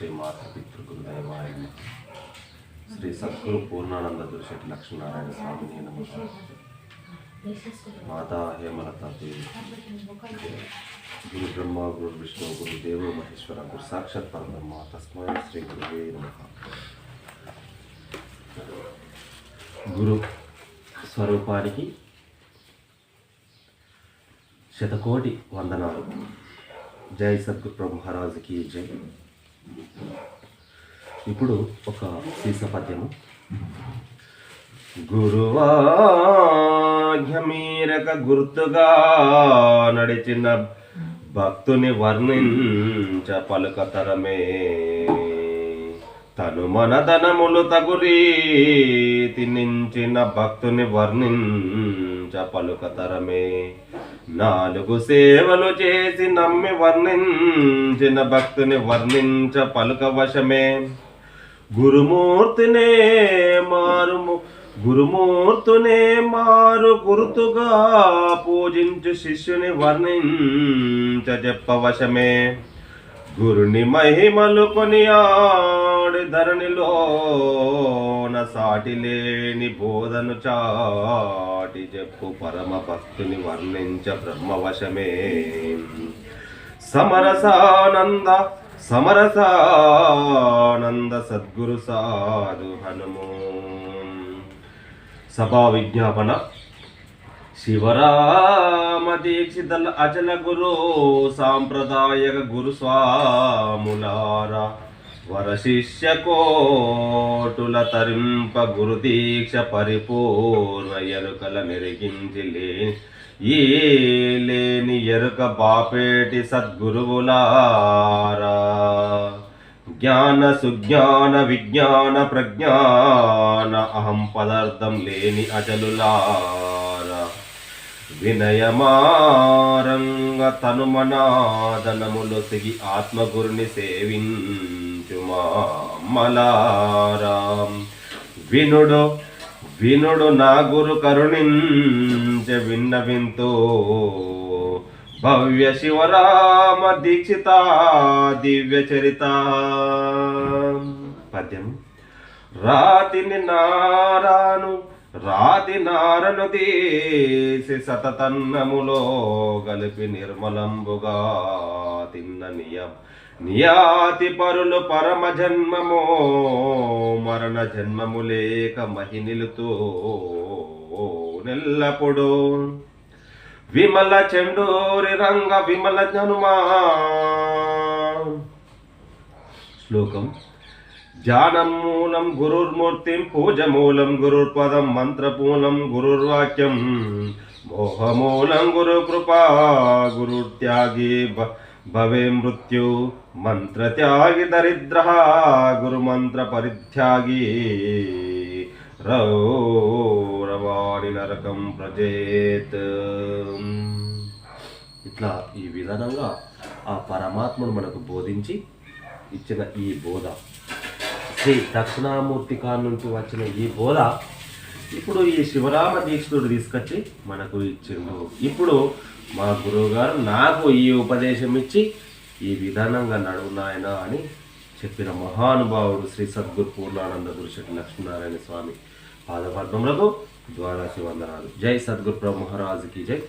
శ్రీ మాత పితృగురుదైవాయ శ్రీ సద్గురు పూర్ణానంద దుర్శెట్టి లక్ష్మీనారాయణ స్వామిని నమ మాతా హేమలత దేవి. గురు బ్రహ్మ గురు విష్ణు గురు దేవో మహేశ్వర గురు సాక్షాత్ పరబ్రహ్మ. తస్మై శ్రీ గురువే నమ. గురు స్వరూపానికి శతకోటి వందనాలు. జై సద్గురు మహారాజుకి జై. ఇప్పుడు ఒక సీసపద్యము గురువాజ్ఞమీరక గుర్తుగా నడిచిన భక్తుని వర్ణించ పలుకతరమే. తను మన ధనములు తగురీతి నించిన భక్తుని వర్ణించ పలుకతరమే నాలుగు సేవలు చేసి నమ్మి వర్ణించిన భక్తుని వర్ణించ పలుక వశమే. గురుమూర్తినే మారుము గురుమూర్తునే మారు గురుతుగా పూజించు శిష్యుని వర్ణించ చెప్పవశమే గురుని మహిమలు కొనియా ఆడి ధరణిలోన సాటి లేని బోధను చాటి చెప్పు పరమ భక్తుని వర్ణించ బ్రహ్మవశమే సమరసానంద సమరసానంద సద్గురు సాధు హనుము సభా విజ్ఞాపన శివరామ దీక్షితల అచల గురు సాంప్రదాయక గురు స్వాములారా వరశిష్య కోటుల తరింప గురు దీక్ష పరిపూర్ణ ఎరుకల మెరిగించి లేని ఈ లేని ఎరుక బాపేటి సద్గురువులారా. జ్ఞాన సుజ్ఞాన విజ్ఞాన ప్రజ్ఞాన అహం పదార్థం లేని అజలులారా. వినయమారంగ తనుమనాదనములు తిగి ఆత్మగురుని సేవించుమా మలారాం. వినుడు వినుడు నా గురు కరుణించ విన్నవింతో భవ్య శివరామ దీక్షిత దివ్య చరిత. పద్యం రాతిని నా రాతి నారను తీసి సతతన్నములో గలిపి నిర్మలంబుగా తిన్న నియం. నియాతి పరులు పరమ జన్మమో మరణ జన్మము లేక మహినిలుతో నెల్లప్పుడు. విమల చెండూరి రంగ విమల జనుమా. శ్లోకం ధ్యానం మూలం గురుర్మూర్తిం పూజమూలం గురుర్పదం మంత్రపూలం గురుర్వాక్యం. మోహమూలం గురు కృపా గురుత్యాగి భ- భవే మృత్యు. మంత్రత్యాగి దరిద్ర గురుమంత్ర పరిత్యాగి. రౌరవాణి నరకం ప్రజేత్. ఇట్లా ఈ విధానంగా ఆ పరమాత్ముడు మనకు బోధించి ఇచ్చిన ఈ బోధ. శ్రీ దక్షిణామూర్తి కాడ నుంచి వచ్చిన ఈ బోధ ఇప్పుడు ఈ శివరామ దీక్షుడు తీసుకొచ్చి మనకు ఇచ్చిండు. ఇప్పుడు మా గురువుగారు నాకు ఈ ఉపదేశం ఇచ్చి ఈ విధానంగా నడువు నాయన అని చెప్పిన మహానుభావుడు శ్రీ సద్గురు పూర్ణానంద గురుశెట్టి లక్ష్మీనారాయణ స్వామి పాదపద్మములకు ద్వాదశి వందనాలు. జై సద్గురు బ్రహ్మరాజుకి జై.